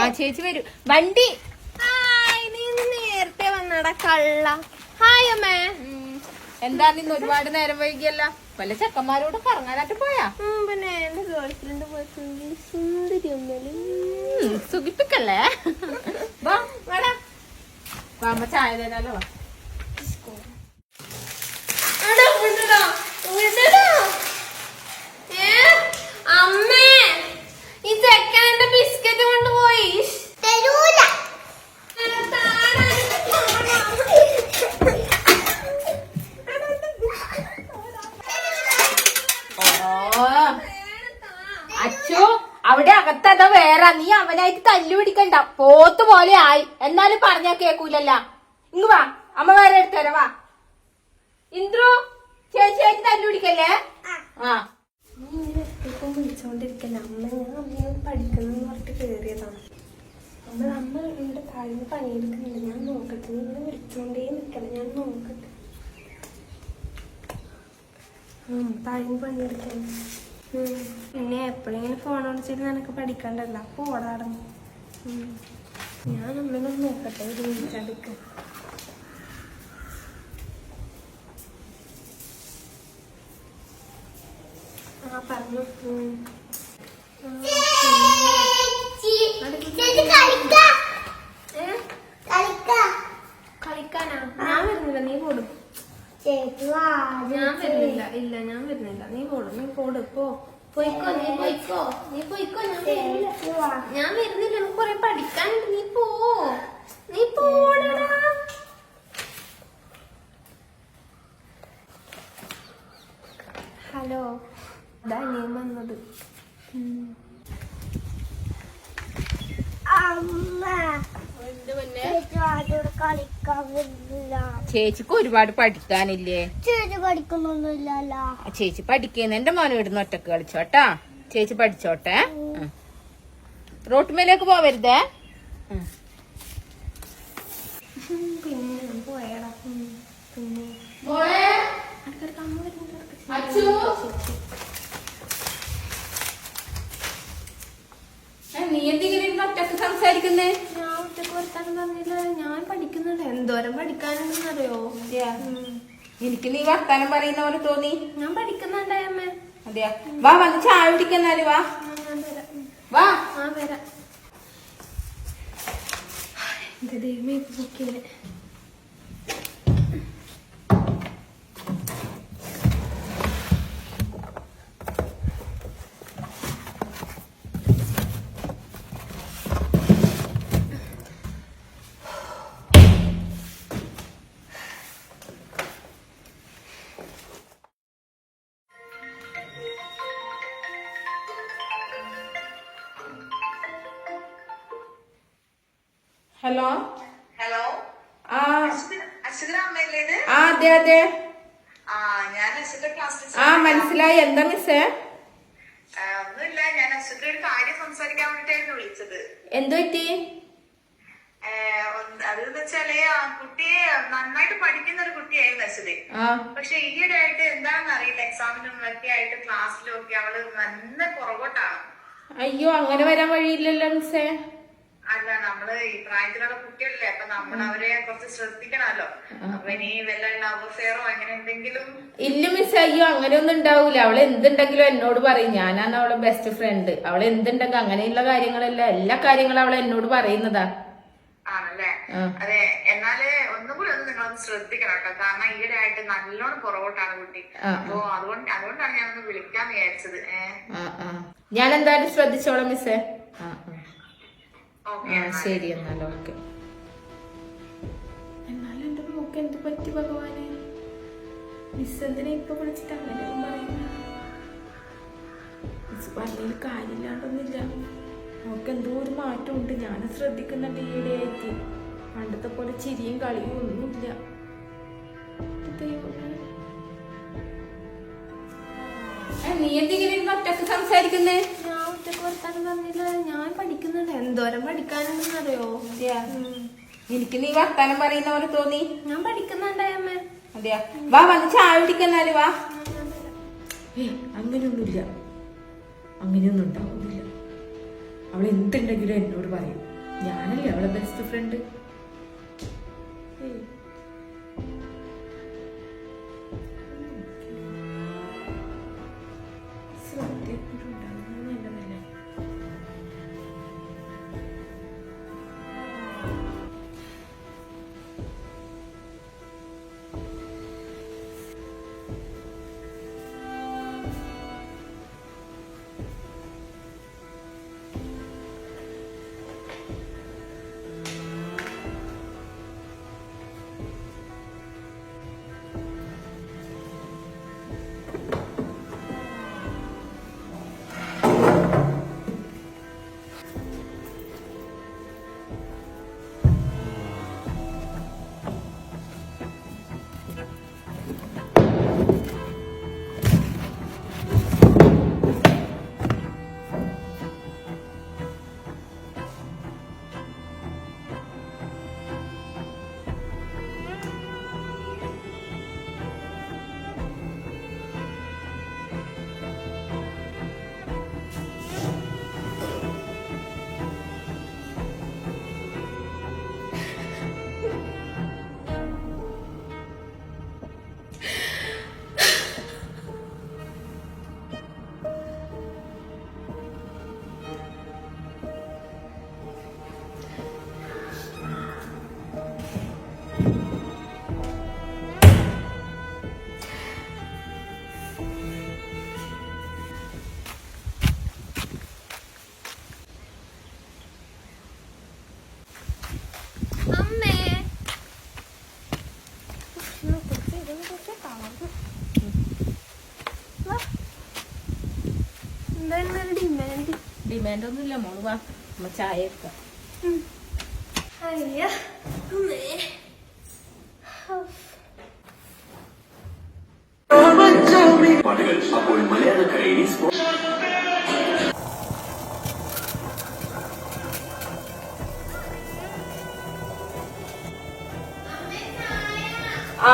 ആ ചേച്ചി വരൂ. വണ്ടി. ഹായ് നീ നേരത്തെ വന്നടാ കള്ള. ഹായ് അമ്മേ. എന്താ നിന്ന് ഒരുപാട് നേരം വൈകിയല്ല? വല്ല ചെക്കന്മാരോട് കറങ്ങാനായിട്ട് പോയാ? പിന്നെ എന്റെ ഗേൾ ഫ്രണ്ട് പോയി സുന്ദരി ഒന്നല്ലേ സുഖിപ്പിക്കല്ലേ? വാ വേടാ. വാമ്പ ചായ തരാലോ. അച്ചു അവിടെ അകത്തതാ വേറെ. നീ അവനായിട്ട് തല്ലു പിടിക്കണ്ട. പോത്ത് പോലെ ആയി. എന്നാലും പറഞ്ഞാ കേക്കൂലല്ല. ഇങ്ങ് വാ. അമ്മ വേറെ എടുത്തരാ. വാ. ഇന്ദ്രു ചേച്ചി ആയിട്ട് തല്ലു പിടിക്കല്ലേ? ആ. ഇപ്പം വിളിച്ചോണ്ടിരിക്കല്ല? അമ്മ ഞാൻ അമ്മയെ പഠിക്കുന്നു പറഞ്ഞിട്ട് കേറിയതാണ് അമ്മ അമ്മ ഇവിടെ താഴ്ന്ന് പണിയെടുക്കുന്നുണ്ട് ഞാൻ നോക്കട്ടെ. നീ ഇങ്ങനെ വിളിച്ചോണ്ടേ ഞാൻ നോക്കട്ടെ. താഴ്ന്ന്. പിന്നെ എപ്പോഴെങ്കിലും ഫോൺ വിളിച്ചിട്ട് നിനക്ക് പഠിക്കണ്ടല്ലോ? അപ്പൊ ഓടാടുന്നു ഞാൻ അമ്മനൊന്ന് നോക്കട്ടെ മിനിറ്റ് അടുക്ക ആ പറഞ്ഞു? കളിക്കാനാ? ഞാൻ വരുന്നില്ല നീ പോടും ഞാൻ വരുന്നില്ല. ഇല്ല ഞാൻ വരുന്നില്ല. നീ പോടും നീ പോട് പോ. പോയിക്കോ നീ പോയിക്കോ നീ പോയിക്കോ ഞാൻ വരുന്നില്ല. ഞാൻ വരുന്നില്ല. എനിക്ക് കൊറേ പഠിക്കാനുണ്ട്. നീ പോ. നീ പോടടാ ഹലോ. ഇതാ നീ വന്നത് കളിക്കാൻ വരുന്നില്ല ചേച്ചിക്ക് ഒരുപാട് പഠിക്കാനില്ലേ? ചേച്ചി പഠിക്കുന്നൊന്നുമില്ലല്ലോ. ചേച്ചി പഠിക്കുന്ന. എന്റെ മോനെ ഇവിടുന്ന് ഒറ്റയ്ക്ക് കളിച്ചോട്ടാ ചേച്ചി പഠിച്ചോട്ടെ. റോട്ടുമേലേക്ക് പോവരുതേ? നീ എന്തെങ്കിലും ഒറ്റയ്ക്ക് സംസാരിക്കുന്നേ? ഞാൻ ഒറ്റയ്ക്ക് വർത്താനം പറഞ്ഞില്ല. എന്തോരം പഠിക്കാനുണ്ടെന്നറിയോ. എനിക്ക് നീ വർത്താനം പറയുന്ന പോലെ തോന്നി. ഞാൻ പഠിക്കുന്നുണ്ടേ അമ്മ അതെയാ? വാ വന്ന് ചായ കുടിക്കുന്നാൽ വാ. വാ. ആ വരാം. ദൈവമേ ഇത് ഹലോ ഹലോ ആ. അതെ അതെ. ആ മനസ്സിലായി. എന്താ മിസ്സേ ഒന്നുമില്ല. ഞാൻ അശ്വത ഒരു കാര്യം സംസാരിക്കാൻ വേണ്ടിട്ടായിരുന്നു വിളിച്ചത്. എന്തു പറ്റി? ആ, ഒന്ന് അതെന്ന് വെച്ചാൽ ആ കുട്ടിയെ നന്നായിട്ട് പഠിക്കുന്ന ഒരു കുട്ടിയായിരുന്നു അശ്വതി പക്ഷെ ഈയിടെ ആയിട്ട് എന്താണെന്ന് അറിയില്ല. എക്സാമിനും ഒക്കെ ആയിട്ട് ക്ലാസ്സിലും ഒക്കെ അവൾ നല്ല പുറകോട്ടാണ്. അയ്യോ അങ്ങനെ വരാൻ വഴിയില്ലല്ലോ മിസ്സേ അല്ല നമ്മൾ ഈ പ്രായത്തിലുള്ള കുട്ടികളില്ലേ അപ്പൊ നമ്മൾ അവരെ കുറച്ച് ശ്രദ്ധിക്കണമല്ലോ. അപ്പൊ ഇനി വല്ല ലവ് ഫെയറോ അങ്ങനെ എന്തെങ്കിലും? ഇല്ല മിസ് അയ്യോ അങ്ങനെയൊന്നും ഉണ്ടാവൂല. അവൾ എന്തുണ്ടെങ്കിലും എന്നോട് പറയും. ഞാനാണ് അവളെ ബെസ്റ്റ് ഫ്രണ്ട് അവൾ എന്തുണ്ടെങ്കിൽ അങ്ങനെയുള്ള കാര്യങ്ങളെല്ലാം. എല്ലാ കാര്യങ്ങളും അവൾ എന്നോട് പറയുന്നതാ. ആണല്ലേ. അതെ എന്നാൽ ഒന്നും കൂടി ഒന്ന് നിങ്ങളൊന്ന് ശ്രദ്ധിക്കണം കേട്ടോ. കാരണം ഈയിടെ ആയിട്ട് നല്ലോണം പുറകോട്ടാണ് കുട്ടി. അപ്പോ അതുകൊണ്ട് അതുകൊണ്ടാണ് ഞാൻ ഒന്ന് വിളിക്കാൻ വിചാരിച്ചത് ഏഹ് ഞാൻ എന്തായാലും ശ്രദ്ധിച്ചോളാം മിസ്സേ ആ ശരി എന്നാൽ ഓക്കെ. എന്നാലും എന്റെ മോക്ക് എന്ത് പറ്റി ഭഗവാനെ? മിസ് എന്തിനാ ഇപ്പൊ വിളിച്ചിട്ട് അങ്ങനെ പറയുന്ന? മിസ് കാര്യമില്ലാണ്ടൊന്നുമില്ല. മോക്ക് എന്തോ ഒരു മാറ്റമുണ്ട്. ഞാൻ ശ്രദ്ധിക്കുന്നുണ്ട് ഈയിടെയായിട്ട് പണ്ടത്തെ പോലെ ചിരിയും കളിയും ഒന്നുമില്ല. നീ എന്തെങ്കിലും ഒറ്റയ്ക്ക് സംസാരിക്കുന്നേ? ഒറ്റയ്ക്ക് വർത്താനം പറഞ്ഞില്ല. ഞാൻ പഠിക്കുന്നുണ്ട്. എന്തോരം പഠിക്കാനുണ്ടെന്ന് അറിയോ എനിക്ക് നീ വർത്താനം പറയുന്ന പോലെ തോന്നി. ഞാൻ പഠിക്കുന്നുണ്ടായമ്മ അതെയാ? വാ വന്ന് ചായ കുടിക്കുന്നാൽ വാ. ഏ അങ്ങനെയൊന്നുമില്ല. അങ്ങനെയൊന്നും ഉണ്ടാവുന്നില്ല. അവൾ എന്തുണ്ടെങ്കിലും എന്നോട് പറയും. ഞാനല്ലേ അവളെ ബെസ്റ്റ് ഫ്രണ്ട് അമ്മേ ഡിമാൻഡ് ഒന്നുമില്ല മോൾ വാ നമ്മ ചായ എടുക്കാം. പാട്ടുകൾ അപ്പോൾ മലയാളക്കരയിൽ ആ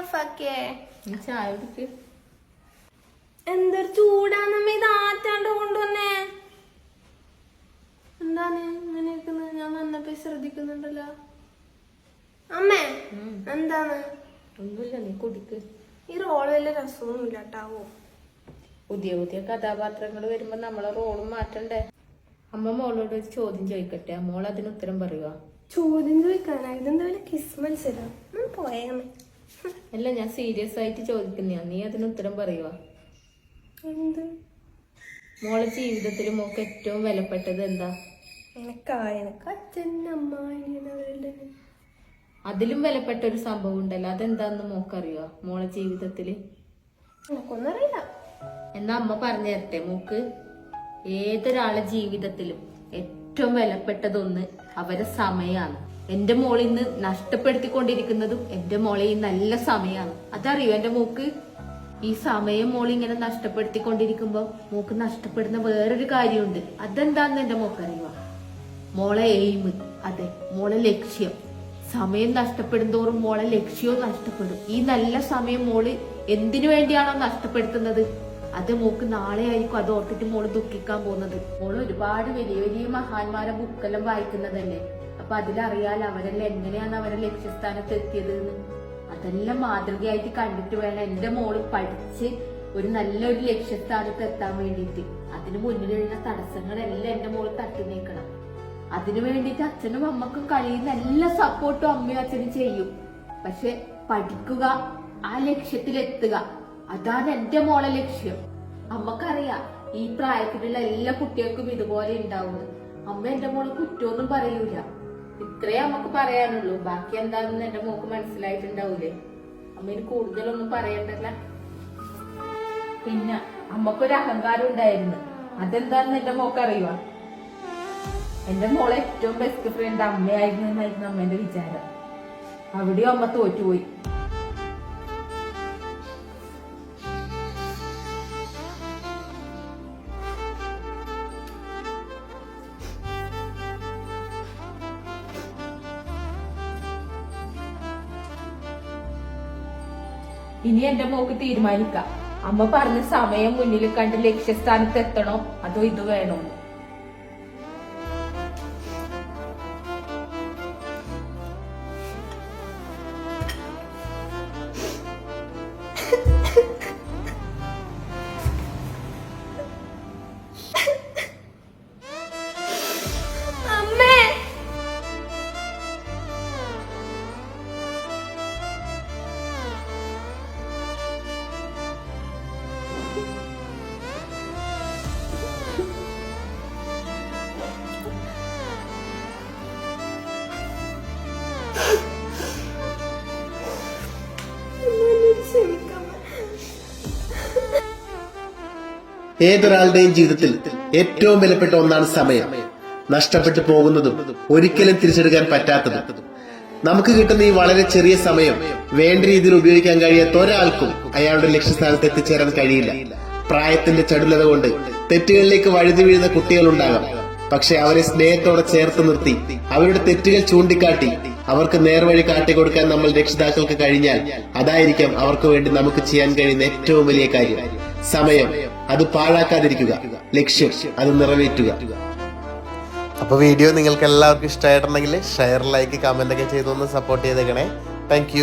നീ ചായ കുടിക്ക്. എന്തൊരു ചൂടാന്നമ്മ ഇത് ആറ്റാണ്ട് കൊണ്ടുവന്നേ. എന്താണ് ഇങ്ങനെ ഇരിക്കുന്നത് ഞാൻ വന്നപ്പോ ശ്രദ്ധിക്കുന്നുണ്ടല്ലോ. അമ്മേ. എന്താണ്? ഒന്നുമില്ല നീ കുടിക്ക്. ഈ റോൾ വലിയ രസമൊന്നുമില്ല കേട്ടാവോ പുതിയ പുതിയ കഥാപാത്രങ്ങൾ വരുമ്പോ നമ്മളെ റോളും മാറ്റണ്ടേ? അമ്മ മോളോട് ഒരു ചോദ്യം ചോദിക്കട്ടെ? മോൾ അതിന് ഉത്തരം പറയുക ചോദ്യം ചോദിക്കാനാ? ഇതെന്താ കിസ് മത്സരം? പോയാമേ അല്ല ഞാൻ സീരിയസ് ആയിട്ട് ചോദിക്കുന്ന. നീ അതിന് ഉത്തരം പറയുക എന്ത്? മോളെ ജീവിതത്തിൽ മോക്ക് ഏറ്റവും വിലപ്പെട്ടത് എന്താ? അതിലും വിലപ്പെട്ട ഒരു സംഭവം ഉണ്ടല്ലോ. അതെന്താന്ന് മോക്കറിയോ? മോളെ ജീവിതത്തിൽ? എന്നാ അമ്മ പറഞ്ഞു തരട്ടെ. മോക്ക് ഏതൊരാളെ ജീവിതത്തിലും ഏറ്റവും വിലപ്പെട്ടതൊന്ന് അവരെ സമയമാണ് എന്റെ മോളിൽ നിന്ന് നഷ്ടപ്പെടുത്തിക്കൊണ്ടിരിക്കുന്നതും എന്റെ മോളെ ഈ നല്ല സമയമാണ് അതറിയോ എന്റെ മോക്ക്? ഈ സമയം മോൾ ഇങ്ങനെ നഷ്ടപ്പെടുത്തിക്കൊണ്ടിരിക്കുമ്പോ മോക്ക് നഷ്ടപ്പെടുന്ന വേറൊരു കാര്യമുണ്ട്. അതെന്താന്ന് എന്റെ മോക്ക് മോക്കറിയുക മോളെ എയിം അതെ മോളെ ലക്ഷ്യം. സമയം നഷ്ടപ്പെടും തോറും മോളെ ലക്ഷ്യവും നഷ്ടപ്പെടും. ഈ നല്ല സമയം മോൾ എന്തിനു വേണ്ടിയാണോ നഷ്ടപ്പെടുത്തുന്നത്? അത് മോക്ക് നാളെ ആയിരിക്കും അത് ഓർത്തിട്ട് മോൾ ദുഃഖിക്കാൻ പോകുന്നത്. മോൾ ഒരുപാട് വലിയ വലിയ മഹാന്മാരെ ബുക്കെല്ലാം വായിക്കുന്നതല്ലേ? അപ്പൊ അതിലറിയാൽ അവരെല്ലാം എങ്ങനെയാണ് അവരെ ലക്ഷ്യസ്ഥാനത്ത് എത്തിയത് എന്ന് അതെല്ലാം മാതൃകയായിട്ട് കണ്ടിട്ട് വേണം എന്റെ മോൾ പഠിച്ച് ഒരു നല്ലൊരു ലക്ഷ്യസ്ഥാനത്ത് എത്താൻ വേണ്ടിയിട്ട്. അതിന് മുന്നിലുള്ള തടസ്സങ്ങളെല്ലാം എന്റെ മോൾ തട്ടി നീക്കണം അതിനു വേണ്ടിയിട്ട് അച്ഛനും അമ്മക്കും കഴിയുന്ന എല്ലാ സപ്പോർട്ടും അമ്മയും അച്ഛനും ചെയ്യും. പക്ഷെ പഠിക്കുക ആ ലക്ഷ്യത്തിലെത്തുക അതാണ് എന്റെ മോളെ ലക്ഷ്യം. അമ്മക്കറിയാം ഈ പ്രായത്തിലുള്ള എല്ലാ കുട്ടികൾക്കും ഇതുപോലെ ഉണ്ടാവുന്നത് അമ്മ എന്റെ മോളെ കുറ്റമൊന്നും പറയൂല. ഇത്രേ നമുക്ക് പറയാനുള്ളൂ. ബാക്കി എന്താണെന്ന് എന്റെ മോക്ക് മനസ്സിലായിട്ടുണ്ടാവൂലേ? അമ്മയിൽ കൂടുതലൊന്നും പറയണ്ടല്ല. പിന്നെ അമ്മക്കൊരു അഹങ്കാരം ഉണ്ടായിരുന്നു. അതെന്താന്ന് എന്റെ മോക്ക് അറിയുക എന്റെ മോളെ ഏറ്റവും ബെസ്റ്റ് ഫ്രണ്ട് അമ്മയായിരുന്നു എന്നായിരുന്നു അമ്മേന്റെ വിചാരം. അവിടെയും അമ്മ തോറ്റുപോയി. ഇനി എന്റെ മോക്ക് തീരുമാനിക്കാം. അമ്മ പറഞ്ഞ സമയം മുന്നിൽ കണ്ട് ലക്ഷ്യസ്ഥാനത്ത് എത്തണോ? അതോ ഇത് വേണോ? ഏതൊരാളുടെയും ജീവിതത്തിൽ ഏറ്റവും വിലപ്പെട്ട ഒന്നാണ് സമയം. നഷ്ടപ്പെട്ടു പോകുന്നതും ഒരിക്കലും തിരിച്ചെടുക്കാൻ പറ്റാത്തതും. നമുക്ക് കിട്ടുന്ന ഈ വളരെ ചെറിയ സമയം വേണ്ട രീതിയിൽ ഉപയോഗിക്കാൻ കഴിയാത്ത ഒരാൾക്കും അയാളുടെ ലക്ഷ്യസ്ഥാനത്ത് എത്തിച്ചേരാൻ കഴിയില്ല. പ്രായത്തിന്റെ ചടുലത കൊണ്ട് തെറ്റുകളിലേക്ക് വഴുതി വീഴുന്ന കുട്ടികളുണ്ടാകാം. പക്ഷെ അവരെ സ്നേഹത്തോടെ ചേർത്ത് നിർത്തി അവരുടെ തെറ്റുകൾ ചൂണ്ടിക്കാട്ടി അവർക്ക് നേർവഴി കാട്ടിക്കൊടുക്കാൻ നമ്മൾ രക്ഷിതാക്കൾക്ക് കഴിഞ്ഞാൽ അതായിരിക്കാം അവർക്ക് വേണ്ടി നമുക്ക് ചെയ്യാൻ കഴിയുന്ന ഏറ്റവും വലിയ കാര്യം. സമയം അത് പാഴാക്കാതിരിക്കുക. ലക്ഷ്യം അത് നിറവേറ്റുക. അപ്പൊ വീഡിയോ നിങ്ങൾക്ക് എല്ലാവർക്കും ഇഷ്ടമായിട്ടുണ്ടെങ്കിൽ ഷെയർ ലൈക്ക് കമന്റ് ഒക്കെ ചെയ്തൊന്ന് സപ്പോർട്ട് ചെയ്തേക്കണേ. താങ്ക്